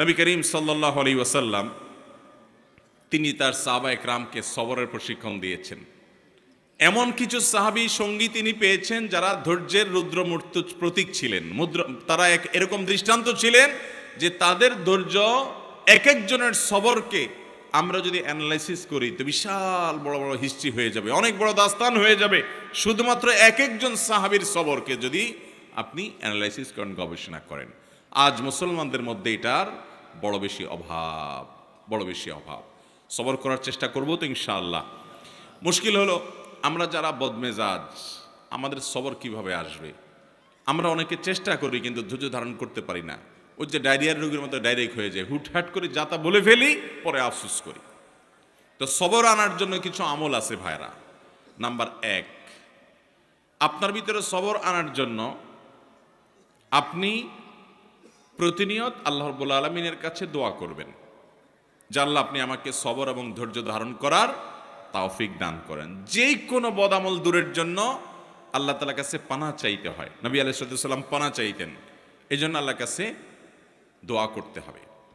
নবী করিম সাল্লাহ আলী ওয়াসাল্লাম, তিনি তার সাহাবা একরামকে সবরের প্রশিক্ষণ দিয়েছেন। এমন কিছু সাহাবী সঙ্গী তিনি পেয়েছেন যারা ধৈর্যের রুদ্রমূর্ত প্রতীক ছিলেন। মুদ্র, তারা এক, এরকম দৃষ্টান্ত ছিলেন যে তাদের ধৈর্য এক একজনের সবরকে আমরা যদি অ্যানালাইসিস করি তো বিশাল বড় বড় হিস্ট্রি হয়ে যাবে, অনেক বড় দাস্তান হয়ে যাবে। শুধুমাত্র এক একজন সাহাবীর সবরকে যদি আপনি অ্যানালাইসিস করেন, গবেষণা করেন। আজ মুসলমানদের মধ্যে এটার বড় বেশি অভাব, বড় বেশি অভাব। সবর করার চেষ্টা করব তো ইনশাআল্লাহ। মুশকিল হলো, আমরা যারা বদমেজাজ, আমাদের সবর কীভাবে আসবে? আমরা অনেকে চেষ্টা করি কিন্তু ধৈর্য ধারণ করতে পারি না। ওই যে ডায়রিয়ার রোগীর মতো ডাইরেক্ট হয়ে যায়, হুটহাট করে যা তা বলে ফেলি, পরে আফসুস করি। তো সবর আনার জন্য কিছু আমল আছে ভাইরা নাম্বার এক, আপনার ভিতরে সবর আনার জন্য আপনি প্রতিনিয়ত আল্লাহ রব্বুল আলমিনের কাছে দোয়া করবেন। জানলা আপনি আমাকে সবর এবং ধৈর্য ধারণ করার তাওফিক দান করেন। যে কোনো বদামল দূরের জন্য আল্লাহ তালার কাছে পানা চাইতে হয়। নবী আলাইসাল্লাম পানা চাইতেন। এই জন্য আল্লাহ কাছে দোয়া করতে হবে।